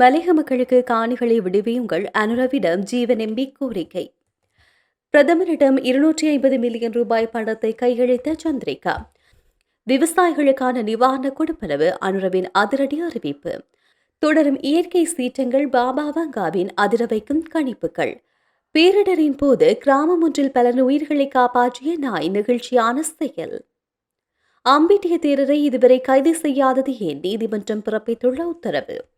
மலையக மக்களுக்கு காணிகளை விடுவியுங்கள் அனுரவிடம் ஜீவனெம்பி கோரிக்கை. பிரதமரிடம் இருநூற்றி ஐம்பது மில்லியன் ரூபாய் பணத்தை கையளித்த சந்திரிகா. விவசாயிகளுக்கான நிவாரண கொடுப்பனவு அனுரவின் அதிரடி அறிவிப்பு. தொடரும் இயற்கை சீற்றங்கள் பாபா வங்காவின் அதிர வைக்கும் கணிப்புகள். பேரிடரின் போது கிராமம் ஒன்றில் பல உயிர்களை காப்பாற்றிய நாய் நிகழ்ச்சியான செயல். அம்பிட்டிய தேரரை இதுவரை கைது செய்யாதது ஏன் நீதிமன்றம் பிறப்பித்துள்ள உத்தரவு?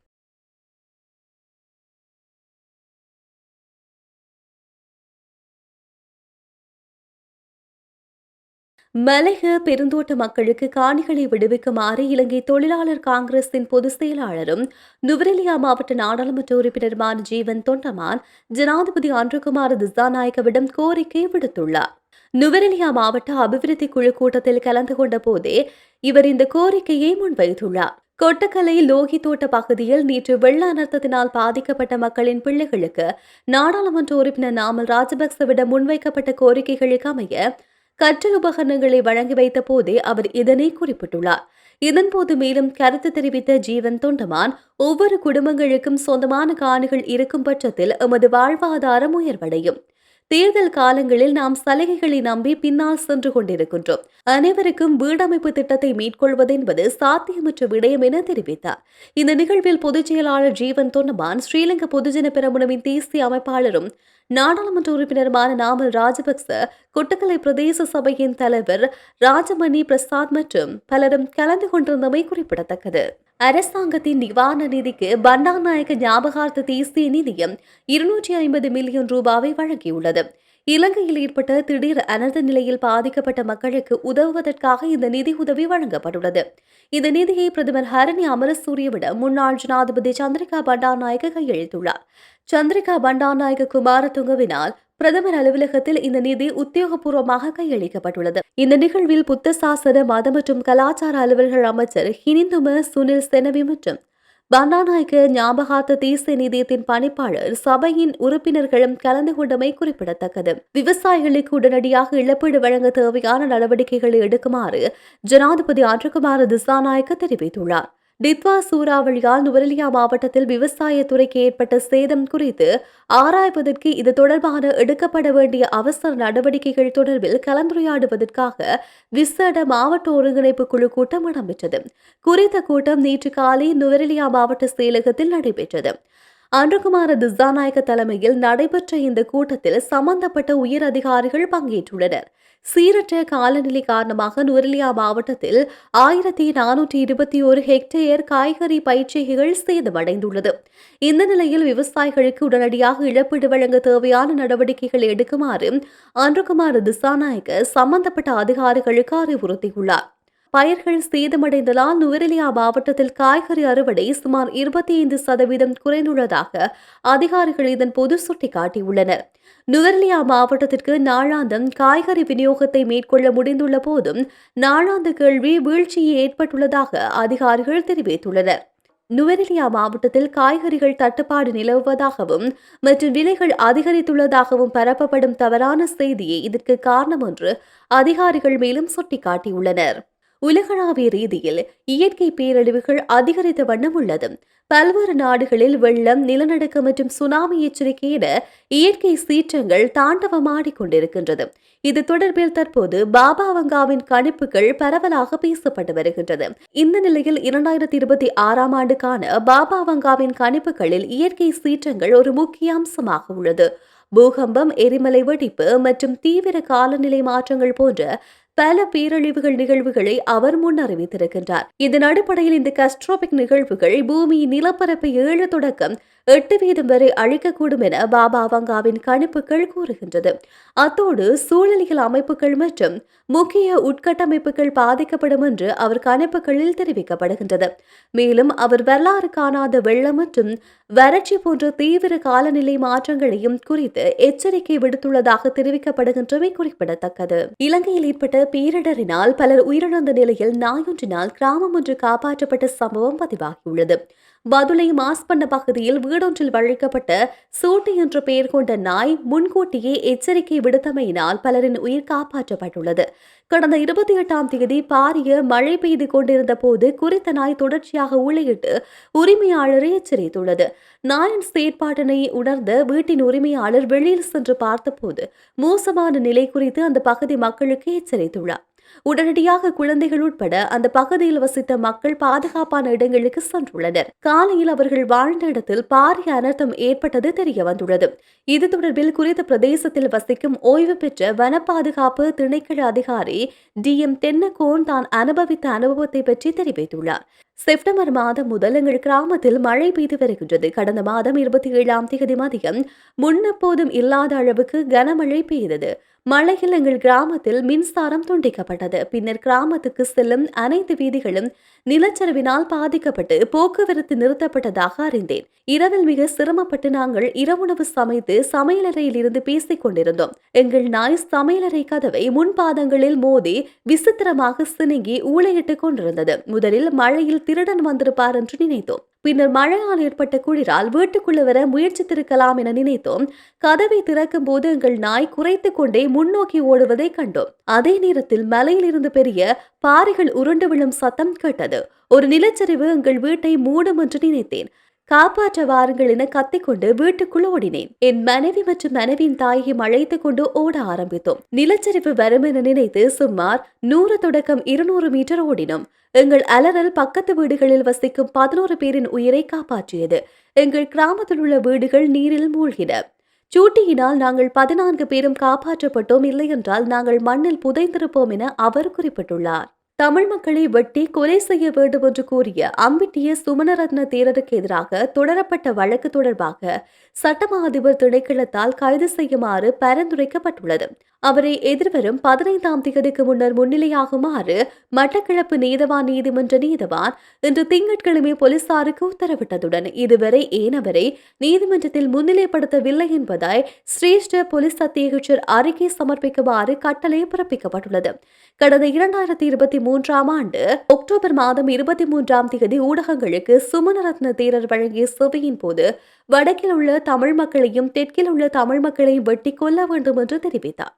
மலைக பெருந்தோட்ட மக்களுக்கு காணிகளை விடுவிக்குமாறு இலங்கை தொழிலாளர் காங்கிரசின் பொதுச் செயலாளரும் நுவரெலியா மாவட்ட நாடாளுமன்ற உறுப்பினருமான ஜீவன் தொண்டமான் ஜனாதிபதி அன்றுகுமார் திசாநாயக்கவிடம் கோரிக்கை விடுத்துள்ளார். நுவரெலியா மாவட்ட அபிவிருத்தி குழு கூட்டத்தில் கலந்து கொண்ட போதே இவர் இந்த கோரிக்கையை முன்வைத்துள்ளார். கொட்டக்கலை லோகி தோட்ட பகுதியில் நேற்று வெள்ள அனர்த்தத்தினால் பாதிக்கப்பட்ட மக்களின் பிள்ளைகளுக்கு நாடாளுமன்ற உறுப்பினர் நாமல் ராஜபக்சவிடம் முன்வைக்கப்பட்ட கோரிக்கைகளுக்கு அமைய கற்றல் உபகரணங்களை வழங்கி வைத்த போதே அவர் இதனை குறிப்பிட்டுள்ளார். இதன்போது மேலும் கருத்து தெரிவித்த ஜீவன் தொண்டமான் ஒவ்வொரு குடும்பங்களுக்கும் சொந்தமான காணிகள் இருக்கும் பட்சத்தில் எமது வாழ்வாதாரம் உயர்வடையும். தேர்தல் காலங்களில் நாம் சலுகைகளை நம்பி பின்னால் சென்று கொண்டிருக்கின்றோம். அனைவருக்கும் வீடமைப்பு திட்டத்தை மேற்கொள்வது என்பது சாத்தியமற்ற விடயம் என தெரிவித்தார். இந்த நிகழ்வில் பொதுச் செயலாளர் ஜீவன் தொண்டமான் ஸ்ரீலங்கா பொதுஜன பெரமுனவின் தேசிய அமைப்பாளரும் நாடாளுமன்ற உறுப்பினருமான நாமல் ராஜபக்ச கொட்டக்கலை பிரதேச சபையின் தலைவர் ராஜமணி பிரசாத் மற்றும் பலரும் கலந்து கொண்டிருந்தமை குறிப்பிடத்தக்கது. அரசாங்கத்தின் நிவாரண நிதிக்கு பண்டாநாயக ஞாபகார்த்த தேசிய நிதியம் இருநூற்றி ஐம்பது மில்லியன் ரூபாவை வழங்கியுள்ளது. இலங்கையில் ஏற்பட்ட திடீர் அனர்த்த நிலையில் பாதிக்கப்பட்ட மக்களுக்கு உதவுவதற்காக இந்த நிதி உதவி வழங்கப்பட்டுள்ளது. இந்த நிதியை பிரதமர் ஹரணி அமரசூரியவிட முன்னாள் ஜனாதிபதி சந்திரிகா பண்டாநாயக கையெழுத்துள்ளார் சந்திரிகா பண்டாநாயக குமாரதுங்கவினால் பிரதமர் அலுவலகத்தில் இந்த நிதி உத்தியோகபூர்வமாக கையளிக்கப்பட்டுள்ளது. இந்த நிகழ்வில் புத்த சாசன மத மற்றும் கலாச்சார அலுவல்கள் அமைச்சர் ஹினிந்தும சுனில் செனவி மற்றும் பண்டாநாயக்க ஞாபகார்த்த தேசிய நிதியத்தின் பணிப்பாளர் சபையின் உறுப்பினர்களும் கலந்து கொண்டமை குறிப்பிடத்தக்கது. விவசாயிகளுக்கு உடனடியாக இழப்பீடு வழங்க தேவையான நடவடிக்கைகளை எடுக்குமாறு ஜனாதிபதி அன்றகுமார திசாநாயக்க தெரிவித்துள்ளார். டித்வா சூறாவளியால் நுவரெலியா மாவட்டத்தில் விவசாயத்துறைக்கு ஏற்பட்ட சேதம் குறித்து ஆராய்வதற்கு இது தொடர்பான எடுக்கப்பட வேண்டிய அவசர நடவடிக்கைகள் தொடர்பில் கலந்துரையாடுவதற்காக விசேட மாவட்ட ஒருங்கிணைப்பு குழு கூட்டம் இடம்பெற்றது. குறித்த கூட்டம் நேற்று காலை நுவரெலியா மாவட்ட செயலகத்தில் நடைபெற்றது. அன்றகுமார திசாநாயக தலைமையில் நடைபெற்ற இந்த கூட்டத்தில் சம்பந்தப்பட்ட உயர் அதிகாரிகள் பங்கேற்றுள்ளனர். சீரற்ற காலநிலை காரணமாக நுவரெலியா மாவட்டத்தில் ஆயிரத்தி நானூற்றி இருபத்தி ஒரு ஹெக்டேயர் காய்கறி பயிற்சிகள் சேதமடைந்துள்ளது. இந்த நிலையில் விவசாயிகளுக்கு உடனடியாக இழப்பீடு வழங்க தேவையான நடவடிக்கைகளை எடுக்குமாறு அன்றுகுமார் திசாநாயக்க சம்பந்தப்பட்ட அதிகாரிகளுக்கு அறிவுறுத்தியுள்ளார். பயிர்கள் சேதமடைந்ததால் நுவரெலியா மாவட்டத்தில் காய்கறி அறுவடை சுமார் இருபத்தி ஐந்து சதவீதம் குறைந்துள்ளதாக அதிகாரிகள் இதன் போது சுட்டிக்காட்டியுள்ளனர். நுவரெலியா மாவட்டத்திற்கு நாளாந்தம் காய்கறி விநியோகத்தை மேற்கொள்ள முடிந்துள்ள போதும் நாளாந்த கேள்வி வீழ்ச்சியே ஏற்பட்டுள்ளதாக அதிகாரிகள் தெரிவித்துள்ளனர். நுவரெலியா மாவட்டத்தில் காய்கறிகள் தட்டுப்பாடு நிலவுவதாகவும் மற்றும் விலைகள் அதிகரித்துள்ளதாகவும் பரப்பப்படும் தவறான செய்தியே இதற்கு காரணம் என்று அதிகாரிகள் மேலும் சுட்டிக்காட்டியுள்ளனர். உலகளாவிய ரீதியில் இயற்கை பேரழிவுகள் அதிகரித்த வண்ணம் உள்ளது. பல்வேறு நாடுகளில் வெள்ளம் நிலநடுக்கம் மற்றும் சுனாமி எச்சரிக்கை என இயற்கை சீற்றங்கள் தாண்டவமாடிக்கொண்டிருக்கின்றது இது தொடர்பில் தற்போது பாபா வங்காவின் கணிப்புகள் பரவலாக பேசப்பட்டு வருகின்றது. இந்த நிலையில் இரண்டாயிரத்தி இருபத்தி ஆறாம் ஆண்டுக்கான பாபா வங்காவின் கணிப்புகளில் இயற்கை சீற்றங்கள் ஒரு முக்கிய அம்சமாக உள்ளது. பூகம்பம் எரிமலை வெடிப்பு மற்றும் தீவிர காலநிலை மாற்றங்கள் போன்ற பல பேரழிவுகள் நிகழ்வுகளை அவர் முன் அறிவித்திருக்கின்றார். இதன் அடிப்படையில் இந்த கஸ்ட்ரோபிக் நிகழ்வுகள் பூமியின் நிலப்பரப்பை ஏழு தொடக்கம் எட்டு வீதம் வரை அழிக்கக்கூடும் என பாபா வங்காவின் கணிப்புகள் கூறுகின்றது. அத்தோடு சூழலியல் அமைப்புகள் மற்றும் முக்கிய உட்கட்டமைப்புகள் பாதிக்கப்படும் என்று அவர் கணிப்புகளில் தெரிவிக்கப்படுகின்றது. மேலும் அவர் வரலாறு காணாத வெள்ளம் மற்றும் வறட்சி போன்ற தீவிர காலநிலை மாற்றங்களையும் குறித்து எச்சரிக்கை விடுத்துள்ளதாக தெரிவிக்கப்படுகின்றமை குறிப்பிடத்தக்கது. இலங்கையில் ஏற்பட்ட பேரிடரினால் பலர் உயிரிழந்த நிலையில் நாயொன்றினால் கிராமம் ஒன்று காப்பாற்றப்பட்ட சம்பவம் பதிவாகியுள்ளது. பதுளை மாஸ்பண்ண பகுதியில் வீடொன்றில் வழங்கப்பட்ட சூட்டு என்ற பெயர் கொண்ட நாய் முன்கூட்டியே எச்சரிக்கை விடுத்தமையினால் பலரின் உயிர் காப்பாற்றப்பட்டுள்ளது. கடந்த இருபத்தி எட்டாம் தேதி பாரிய மழை பெய்து கொண்டிருந்த போது குறித்த நாய் தொடர்ச்சியாக ஊழையிட்டு உரிமையாளரை எச்சரித்துள்ளது. நாயின் செயற்பாட்டினை உணர்ந்த வீட்டின் உரிமையாளர் வெளியில் சென்று பார்த்தபோது மோசமான நிலை குறித்து அந்த பகுதி மக்களுக்கு எச்சரித்துள்ளார். உடனடியாக குழந்தைகள் உட்பட அந்த பகுதியில் வசித்த மக்கள் பாதுகாப்பான இடங்களுக்கு சென்றுள்ளனர். காலையில் அவர்கள் வாழ்ந்த இடத்தில் பாரிய அனர்த்தம் ஏற்பட்டது தெரிய வந்துள்ளது. இது தொடர்பில் குறித்த பிரதேசத்தில் வசிக்கும் ஓய்வு பெற்ற வன பாதுகாப்பு திணைக்கள அதிகாரி டி. எம். தென்னகோன் தான் அனுபவித்த அனுபவத்தை பற்றி தெரிவித்துள்ளார். செப்டம்பர் மாதம் முதல் எங்கள் கிராமத்தில் மழை பெய்து வருகின்றது. கடந்த மாதம் இருபத்தி ஏழாம் தேதி மதியம் முன்னெப்போதும் இல்லாத அளவுக்கு கனமழை பெய்தது. மழையில் எங்கள் கிராமத்தில் மின்சாரம் துண்டிக்கப்பட்டது. பின்னர் கிராமத்துக்கு செல்லும் அனைத்து வீதிகளும் நிலச்சரிவினால் பாதிக்கப்பட்டு போக்குவரத்து நிறுத்தப்பட்டதாக அறிந்தேன். இரவில் மிக சிரமப்பட்டு நாங்கள் இரவுணவு சமைத்து சமையலறையில் இருந்து பேசிக் கொண்டிருந்தோம். எங்கள் நாய் சமையலறை கதவை முன்பாதங்களில் மோதி விசித்திரமாக சினுங்கி ஊழையிட்டுக் கொண்டிருந்தது. முதலில் மழையில் திருடன் வந்திருப்பார் என்று நினைத்தோம். பின்னர் மழையால் ஏற்பட்ட குளிரால் வீட்டுக்குள்ள வர முயற்சித்திருக்கலாம் என நினைத்தோம். கதவை திறக்கும் போது எங்கள் நாய் குறைத்து கொண்டே முன்னோக்கி ஓடுவதை கண்டோம். அதே நேரத்தில் மலையிலிருந்து பெரிய பாறைகள் உருண்டு விழும் சத்தம் கேட்டது. ஒரு நிலச்சரிவு எங்கள் வீட்டை மூடும் என்று நினைத்தேன். காப்பாற்ற வாருங்கள் என கத்திக்கொண்டு வீட்டுக்குள் ஓடினேன். என் மனைவி மற்றும் மனைவியின் தாயை அழைத்துக் கொண்டு ஓட ஆரம்பித்தோம். நிலச்சரிவு வரும் என நினைத்து சுமார் நூறு தொடக்கம் இருநூறு மீட்டர் ஓடினோம். எங்கள் அலறல் பக்கத்து வீடுகளில் வசிக்கும் பதினோரு பேரின் உயிரை காப்பாற்றியது. எங்கள் கிராமத்தில் உள்ள வீடுகள் நீரில் மூழ்கின. சூட்டியினால் நாங்கள் பதினான்கு பேரும் காப்பாற்றப்பட்டோம் இல்லையென்றால் நாங்கள் மண்ணில் புதைந்திருப்போம் என அவர் குறிப்பிட்டுள்ளார். தமிழ் மக்களை வெட்டி கொலை செய்ய வேண்டும் என்று கூறிய அம்பிட்டிய சுமணரத்ன தேரருக்கு எதிராக தொடரப்பட்ட வழக்கு தொடர்பாக சட்டமா அதிபர் திணைக்களத்தால் கைது செய்யுமாறு பரிந்துரைக்கப்பட்டுள்ளது. அவரை எதிர்வரும் பதினைந்தாம் தேதிக்கு முன்னர் முன்னிலையாகுமாறு மட்டக்கிழப்பு நீதவான் நீதிமன்ற நீதவான் இன்று திங்கட்கிழமை போலீசாருக்கு உத்தரவிட்டதுடன் இதுவரை ஏனவரை நீதிமன்றத்தில் முன்னிலைப்படுத்தவில்லை என்பதாய் சிரேஷ்ட போலீஸ் அத்தியட்சர் அறிக்கை சமர்ப்பிக்குமாறு கட்டளை பிறப்பிக்கப்பட்டுள்ளது. கடந்த இரண்டாயிரத்தி இருபத்தி மூன்றாம் ஆண்டு அக்டோபர் மாதம் இருபத்தி மூன்றாம் தேதி ஊடகங்களுக்கு சுமனரத்ன தேரர் வழங்கிய சேவையின் போது வடக்கில் உள்ள தமிழ் மக்களையும் தெற்கில் உள்ள தமிழ் மக்களையும் வெட்டி கொல்ல வேண்டும் என்று தெரிவித்தார்.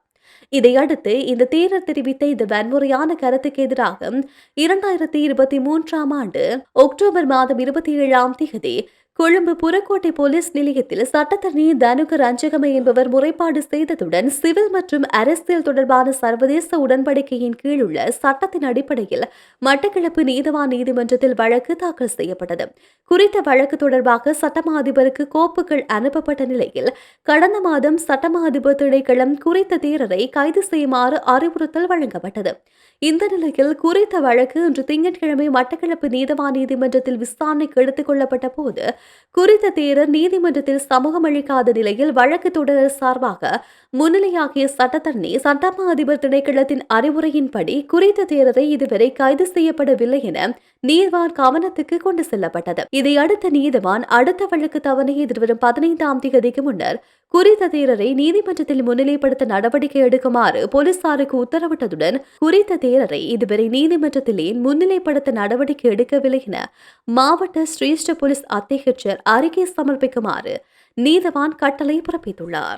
இதையடுத்து இந்த தேரர் தெரிவித்த இந்த வன்முறையான கருத்துக்கு எதிராக இரண்டாயிரத்தி இருபத்தி மூன்றாம் ஆண்டு அக்டோபர் மாதம் இருபத்தி ஏழாம் தேதி கொழும்பு புறக்கோட்டை போலீஸ் நிலையத்தில் சட்டத்தரணி தனுக ரஞ்சகமை என்பவர் முறைப்பாடு செய்ததுடன் சிவில் மற்றும் அரசியல் தொடர்பான சர்வதேச உடன்படிக்கையின் கீழ் உள்ள சட்டத்தின் அடிப்படையில் மட்டக்கிழப்பு நீதவான் நீதிமன்றத்தில் வழக்கு தாக்கல் செய்யப்பட்டது. குறித்த வழக்கு தொடர்பாக சட்டமா அதிபருக்கு கோப்புகள் அனுப்பப்பட்ட நிலையில் கடந்த மாதம் சட்டமா அதிபர் திணைக்களம் குறித்த தேரரை கைது செய்யுமாறு அறிவுறுத்தல் வழங்கப்பட்டது. இந்த நிலையில் குறித்த வழக்கு இன்று திங்கட்கிழமை மட்டக்களப்பு நீதவான் நீதிமன்றத்தில் விசாரணைக்கு எடுத்துக் கொள்ளப்பட்ட போது குறித்த தேரர் நீதிமன்றத்தில் சமூகம் அளிக்காத நிலையில் வழக்கு தொடர் சார்பாக முன்னிலையாகிய சட்டத்தரணி சட்டமா அதிபர் திணைக்களத்தின் அறிவுரையின்படி குறித்த தேரரை இதுவரை கைது செய்யப்படவில்லை என நீதிவான் கவனத்துக்கு கொண்டு செல்லப்பட்டது. இதையடுத்த நீதிவான் அடுத்த வழக்கு தவணை எதிர்வரும் பதினைந்தாம் தேதிக்கு முன்னர் குறித்த தேரரை நீதிமன்றத்தில் முன்னிலைப்படுத்த நடவடிக்கை எடுக்குமாறு போலீசாருக்கு உத்தரவிட்டதுடன் குறித்த தேரரை இதுவரை நீதிமன்றத்திலே முன்னிலைப்படுத்த நடவடிக்கை எடுக்கவில்லை என மாவட்ட சிரேஷ்ட போலீஸ் அத்தியட்சர் அறிக்கை சமர்ப்பிக்குமாறு நீதவான் கட்டளை பிறப்பித்துள்ளார்.